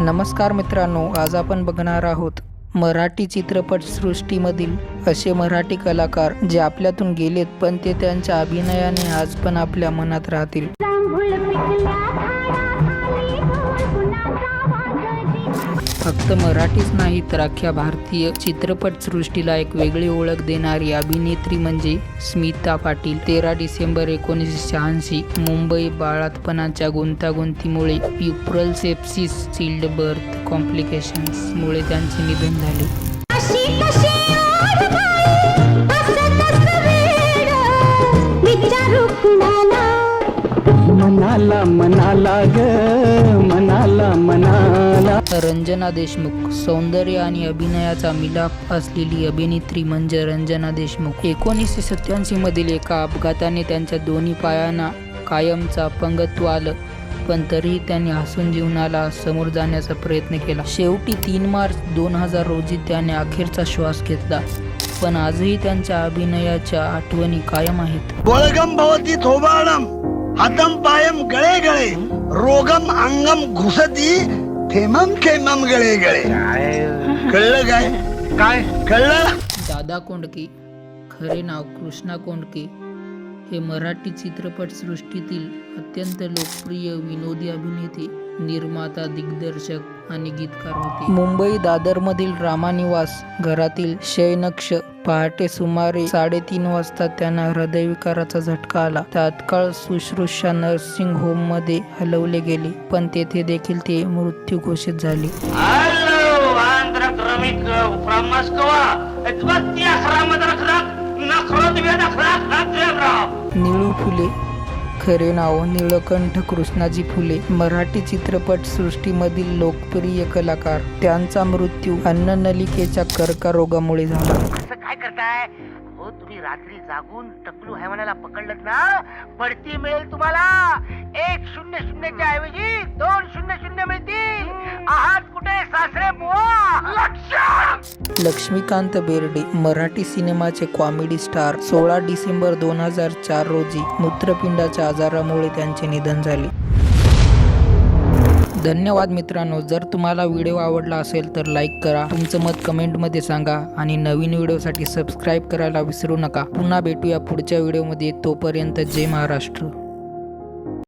नमस्कार मित्रांनो आज आपण बघणार आहोत मराठी चित्रपटसृष्टीमधील असे मराठी कलाकार जे आपल्यातून गेलेत पण ते त्यांच्या अभिनयाने आज पण आपल्या मनात राहतील. फक्त मराठीच नाही तर अख्ख्या भारतीय चित्रपट सृष्टीला एक वेगळी ओळख देणारी अभिनेत्री म्हणजे स्मिता पाटील. तेरा डिसेंबर एकोणीसशे शहाऐंशी मुंबई बाळातपणाच्या गुंतागुंतीमुळे प्युप्रल सेप्सिस सिल्ड बर्थ कॉम्प्लिकेशन्समुळे त्यांचे निधन झाले. मनाला मनाला ग. रंजना देशमुख सौंदर्य आणि अभिनयाचा मिलाप असलेली अभिनेत्री म्हणजे रंजना देशमुख. एकोणीसशे सत्याऐंशी मधील एका अपघाताने त्यांच्या दोन्ही पायांना कायमचा अपंगत्व आलं पण तरीही त्यांनी हसून जीवनाला समोर जाण्याचा प्रयत्न केला. शेवटी तीन मार्च दोन हजार रोजी त्याने अखेरचा श्वास घेतला पण आजही त्यांच्या अभिनयाच्या आठवणी कायम आहेत. बळगम भवती थोबाडम हातम पायम गळे गळे रोगम अंगम घुसती थेमम थेमम गळे गळे कळलं काय काय कळलं दादा कोंडके खरे नाव कृष्णा कोंडके हे मराठी चित्रपटसृष्टीतील अत्यंत लोकप्रिय विनोदी अभिनेते निर्माता दिग्दर्शक आणि गीतकार होते. मुंबई दादरमधील रामानिवास घरातील शयनक्ष पहाटे सुमारे साडेतीन वाजता त्यांना हृदयविकाराचा झटका आला. तात्काळ सुश्रुषा नर्सिंग होममध्ये हलवले गेले पण तेथे देखील ते मृत्यू घोषित झाले. निळू फुले खरे नाव निळकंठ कृष्णाजी फुले. मराठी चित्रपट सृष्टीमधील लोकप्रिय कलाकार. त्यांचा मृत्यू अन्ननलिकेच्या कर्करोगामुळे झाला. असं काय करताय? हो तुम्ही रात्री जागून टकलू हैवानाला पकडलं ना? बढती मिळेल तुम्हाला. एक शून्य शून्यच्या ऐवजी दोन शून्य शून्य मिळतील. लक्ष्मीकांत बेर्डे मराठी सिनेमाचे कॉमेडी स्टार सोळा डिसेंबर दोन हजार चार रोजी मूत्रपिंडाच्या आजारामुळे त्यांचे निधन झाले. धन्यवाद मित्रांनो. जर तुम्हाला व्हिडिओ आवडला असेल तर लाईक करा. तुमचं मत कमेंटमध्ये सांगा आणि नवीन व्हिडिओसाठी सबस्क्राईब करायला विसरू नका. पुन्हा भेटूया पुढच्या व्हिडिओमध्ये. तोपर्यंत जय महाराष्ट्र.